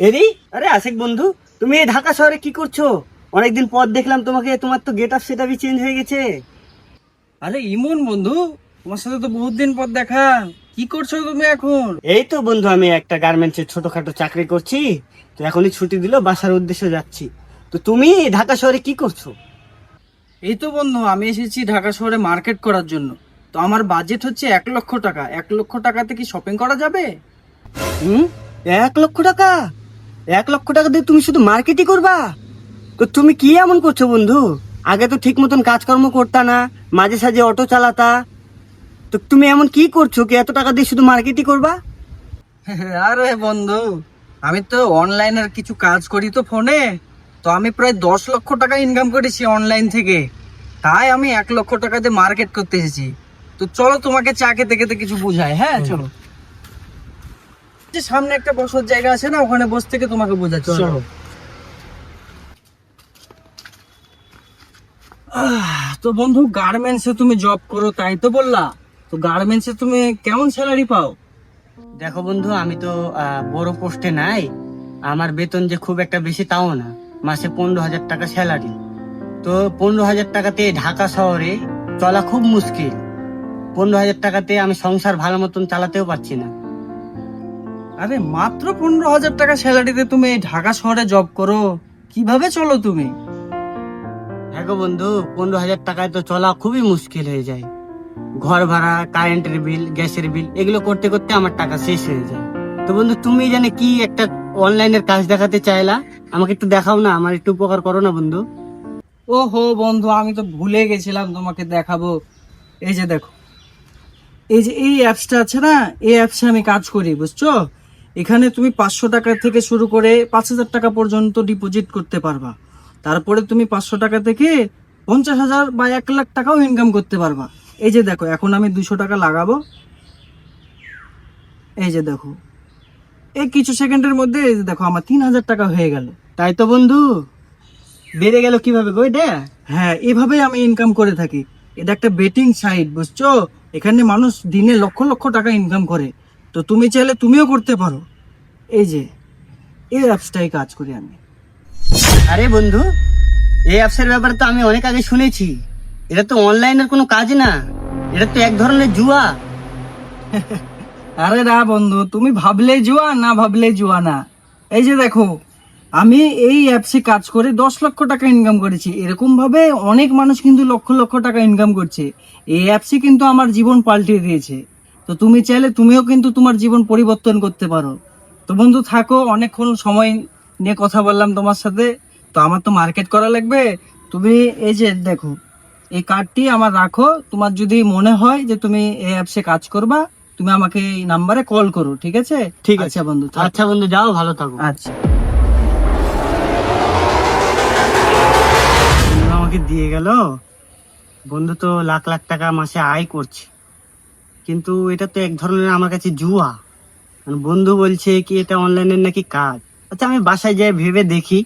এরি? আরে আশেক বন্ধু তুমি এই ঢাকা শহরে কি করছ? অনেকদিন পর দেখলাম তোমাকে তোমার তো গেট আপ সেটআপই চেঞ্জ হয়ে গেছে। আরে ইমন বন্ধু তোমার সাথে তো বহুত দিন পর দেখা। কি করছ তুমি এখন? এই তো বন্ধু আমি একটা গার্মেন্টসের ছোটখাটো চাকরি করছি তো এখনই ছুটি দিল বাসার উদ্দেশ্যে যাচ্ছি। তো তুমি ঢাকা শহরে কি করছ? এই তো বন্ধু আমি এসেছি ঢাকা শহরে মার্কেট করার জন্য। তো আমার বাজেট হচ্ছে এক লক্ষ টাকা। এক লক্ষ টাকাতে কি শপিং করা যাবে? হুম? এক লক্ষ টাকা? এক লক্ষ টাকা দিয়ে তুমি শুধু মার্কেটই করবা? তো তুমি কি এমন করছ বন্ধু? আগে তো ঠিক মতন কাজকর্ম করতা না মাঝে সাঝে অটো চালাতা। তো তুমি এমন কি করছ কি এত টাকা দিয়ে শুধু মার্কেটই করবা? আরে বন্ধু আমি তো অনলাইনের কিছু কাজ করি তো ফোনে। তো আমি প্রায় দশ লক্ষ টাকা ইনকাম করেছি অনলাইন থেকে। তাই আমি এক লক্ষ টাকা দিয়ে মার্কেট করতে এসেছি। তো চলো তোমাকে চা খেতে খেতে কিছু বুঝাই হ্যাঁ চলো। যে সামনে একটা বসার জায়গা আছে না ওখানে বসে থেকে তোমাকে বোঝাচ্ছি। চলো। তো বন্ধু গার্মেন্টসে তুমি জব করো তাই তো বললা। তো গার্মেন্টসে তুমি কেমন স্যালারি পাও? দেখো বন্ধু আমি তো আহ, বড় পোস্টে নাই। আমার বেতন যে খুব একটা বেশি তাও না। মাসে পনেরো হাজার টাকা স্যালারি তো পনেরো হাজার টাকাতে ঢাকা শহরে চলা খুব মুশকিল। পনেরো হাজার টাকাতে আমি সংসার ভালো মতন চালাতেও পারছি না। আরে মাত্র পনেরো হাজার টাকা স্যালারিতে তুমি এই ঢাকা শহরে জব করো। কীভাবে চলো তুমি? হ্যাঁ গো বন্ধু পনেরো হাজার টাকায় তো চলা খুবই মুশকিল হয়ে যায়। ঘর ভাড়া কারেন্টের বিল গ্যাসের বিল এগুলো করতে করতে আমার টাকা শেষ হয়ে যায়। তো বন্ধু তুমি জানে কি একটা অনলাইনের কাজ দেখাতে চাইলা? আমাকে একটু দেখাও না আমার একটু উপকার করো না বন্ধু। ও হো বন্ধু আমি তো ভুলে গেছিলাম তোমাকে দেখাবো। এই যে দেখো এই যে এই অ্যাপসটা আছে না এই অ্যাপসে আমি কাজ করি বুঝছ? এখানে তুমি পাঁচশো টাকা থেকে শুরু করে পাঁচ হাজার টাকা পর্যন্ত ডিপোজিট করতে পারবা। তারপরে তুমি পাঁচশো টাকা থেকে পঞ্চাশ হাজার বা এক লাখ টাকাও ইনকাম করতে পারবা। এই যে দেখো এখন আমি দুশো টাকা লাগাবো। এই যে দেখো এই কিছু সেকেন্ডের মধ্যে এই যে দেখো আমার তিন হাজার টাকা হয়ে গেল। তাই তো বন্ধু বেড়ে গেল কীভাবে গো এটা? হ্যাঁ এভাবেই আমি ইনকাম করে থাকি। এটা একটা বেটিং সাইট বুঝছ? এখানে মানুষ দিনে লক্ষ লক্ষ টাকা ইনকাম করে। তো তুমি চাইলে তুমিও করতে পারো। এই যে এই অ্যাপসটাই কাজ করি আমি। আরে বন্ধু এই অ্যাপসের ব্যাপারে তো আমি অনেক আগে শুনেছি। এটা তো অনলাইনের কোনো কাজ না। এটা তো এক ধরনের জুয়া। আরে না বন্ধু তুমি ভাবলে জুয়া না ভাবলে জুয়া না। এই যে দেখো আমি এই অ্যাপসে কাজ করে দশ লক্ষ টাকা ইনকাম করেছি। এরকম ভাবে অনেক মানুষ কিন্তু লক্ষ লক্ষ টাকা ইনকাম করছে। এই অ্যাপসই কিন্তু আমার জীবন পাল্টে দিয়েছে। তো তুমি চাইলে তুমিও কিন্তু তোমার জীবন পরিবর্তন করতে পারো। তো বন্ধু থাকো অনেকক্ষণ সময় নিয়ে কথা বললাম তোমার সাথে। তো আমার তো মার্কেট করা লাগবে। তুমি এই যে দেখো এই কার্ডটি আমার রাখো। তোমার যদি মনে হয় যে তুমি এই অ্যাপসে কাজ করবা তুমি আমাকে এই নাম্বারে কল করো ঠিক আছে? ঠিক আছে। আচ্ছা বন্ধু আচ্ছা বন্ধু যাও ভালো থাকো। আচ্ছা। আমাকে দিয়ে গেল। বন্ধু তো লাখ লাখ টাকা মাসে আয় করছে। কিন্তু এটা তো এক ধরনের আমার কাছে জুয়া। মানে বন্ধু বলছে কি এটা অনলাইনের নাকি কাজ। আচ্ছা আমি বাসায় যাই, ভেবে দেখি।